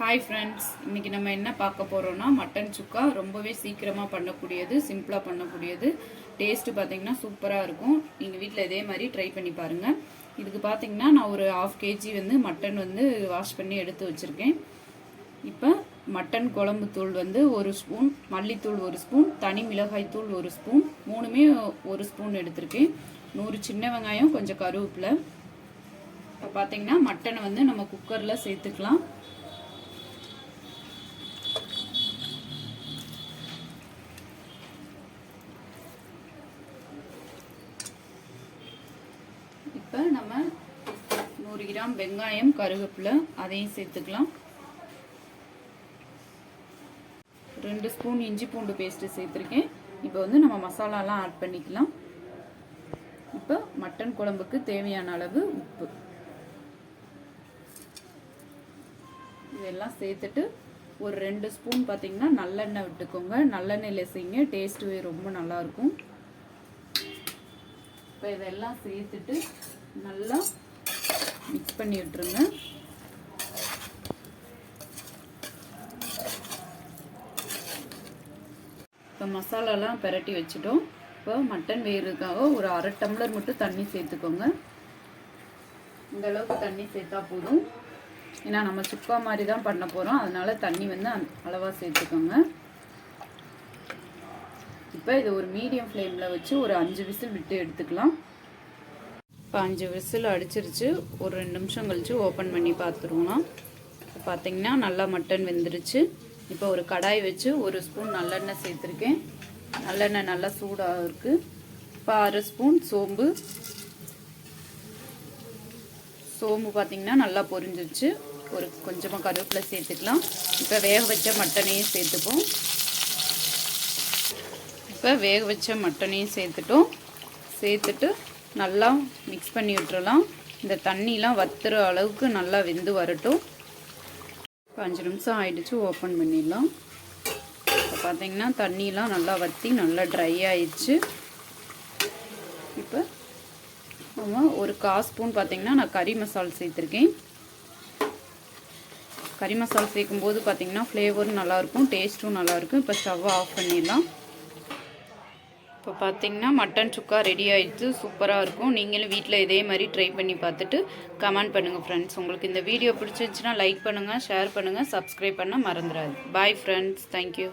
Hi friends இன்றைக்கி நம்ம என்ன பார்க்க போகிறோம்னா மட்டன் சுக்கா ரொம்பவே சீக்கிரமாக பண்ணக்கூடியது சிம்பிளாக பண்ணக்கூடியது. டேஸ்ட்டு பார்த்தீங்கன்னா சூப்பராக இருக்கும். நீங்கள் வீட்டில் இதே மாதிரி ட்ரை பண்ணி பாருங்கள் இதுக்கு பார்த்தீங்கன்னா நான் ஒரு ஆஃப் கேஜி வந்து மட்டன் வந்து வாஷ் பண்ணி எடுத்து வச்சுருக்கேன். இப்போ மட்டன் குழம்பு தூள் வந்து ஒரு ஸ்பூன் மல்லித்தூள் ஒரு ஸ்பூன் தனி மிளகாய் தூள் ஒரு ஸ்பூன் மூணுமே ஒரு ஸ்பூன் எடுத்திருக்கேன். நூறு சின்ன வெங்காயம் கொஞ்சம் கருவேப்பிலை. இப்போ பார்த்தீங்கன்னா மட்டனை வந்து நம்ம குக்கரில் சேர்த்துக்கலாம். இப்போ நம்ம நூறு கிராம் வெங்காயம் கருவேப்பிலை அதையும் சேர்த்துக்கலாம். ரெண்டு ஸ்பூன் இஞ்சி பூண்டு பேஸ்ட்டு சேர்த்துருக்கேன். இப்போ வந்து நம்ம மசாலாலாம் ஆட் பண்ணிக்கலாம். இப்போ மட்டன் குழம்புக்கு தேவையான அளவு உப்பு. இதெல்லாம் சேர்த்துட்டு ஒரு ரெண்டு ஸ்பூன் பார்த்தீங்கன்னா நல்லெண்ணெய் விட்டுக்கோங்க. நல்லெண்ணெயில் செய்யுங்க. டேஸ்ட்டு ரொம்ப நல்லாயிருக்கும் இப்போ இதெல்லாம் சேர்த்துட்டு நல்லா மிக்ஸ் பண்ணி விட்டுருங்க. இப்போ மசாலாலாம் பிரட்டி வச்சுட்டோம். இப்போ மட்டன் வேகிறதுக்காக ஒரு அரை டம்ளர் மட்டும் தண்ணி சேர்த்துக்கோங்க. இந்த அளவுக்கு தண்ணி சேர்த்தா போதும். ஏன்னா நம்ம சுக்கா மாதிரி தான் பண்ண போகிறோம் அதனால தண்ணி வந்து அளவாக சேர்த்துக்கோங்க. இப்போ இதை ஒரு மீடியம் ஃப்ளேமில் வச்சு ஒரு அஞ்சு விசில் விட்டு எடுத்துக்கலாம். இப்போ அஞ்சு விசில் அடிச்சிருச்சு. ஒரு ரெண்டு நிமிஷம் கழித்து ஓப்பன் பண்ணி பார்த்துருவோம். பார்த்திங்கன்னா பார்த்தீங்கன்னா நல்லா மட்டன் வெந்துருச்சு. இப்போ ஒரு கடாய் வச்சு ஒரு ஸ்பூன் நல்லெண்ணெய் சேர்த்துருக்கேன். நல்லெண்ணெய் நல்லா சூடாக இருக்குது இப்போ அரை ஸ்பூன் சோம்பு. சோம்பு பார்த்திங்கன்னா நல்லா பொரிஞ்சிருச்சு. ஒரு கொஞ்சமாக கருவேப்பிலை சேர்த்துக்கலாம். இப்போ வேக வச்ச மட்டனையும் சேர்த்துப்போம். இப்போ வேக வச்ச மட்டனையும் சேர்த்துட்டோம். சேர்த்துட்டு நல்லா மிக்ஸ் பண்ணி விட்டுறலாம். இந்த தண்ணிலாம் வத்துற அளவுக்கு நல்லா வெந்து வரட்டும். இப்போ அஞ்சு நிமிஷம் ஆயிடுச்சு ஓப்பன் பண்ணிடலாம். இப்போ பார்த்தீங்கன்னா தண்ணிலாம் நல்லா வற்றி நல்லா ட்ரை ஆயிடுச்சு. இப்போ நம்ம ஒரு கால் ஸ்பூன் பார்த்தீங்கன்னா நான் கறி மசால் சேர்த்துருக்கேன். கறி மசால் சேர்க்கும்போது பார்த்தீங்கன்னா ஃப்ளேவரும் நல்லாயிருக்கும் டேஸ்ட்டும் நல்லாயிருக்கும் இப்போ ஸ்டவ் ஆஃப் பண்ணிடலாம். இப்போ பார்த்தீங்கன்னா மட்டன் சுக்கா ரெடி ஆகிடுச்சு சூப்பராக இருக்கும். நீங்களும் வீட்டில் இதே மாதிரி ட்ரை பண்ணி பார்த்துட்டு கமெண்ட் பண்ணுங்கள் ஃப்ரெண்ட்ஸ் உங்களுக்கு இந்த வீடியோ பிடிச்சிருந்துச்சுன்னா லைக் பண்ணுங்கள் ஷேர் பண்ணுங்கள் சப்ஸ்கிரைப் பண்ண மறந்துடாது பாய் ஃப்ரெண்ட்ஸ் தேங்க்யூ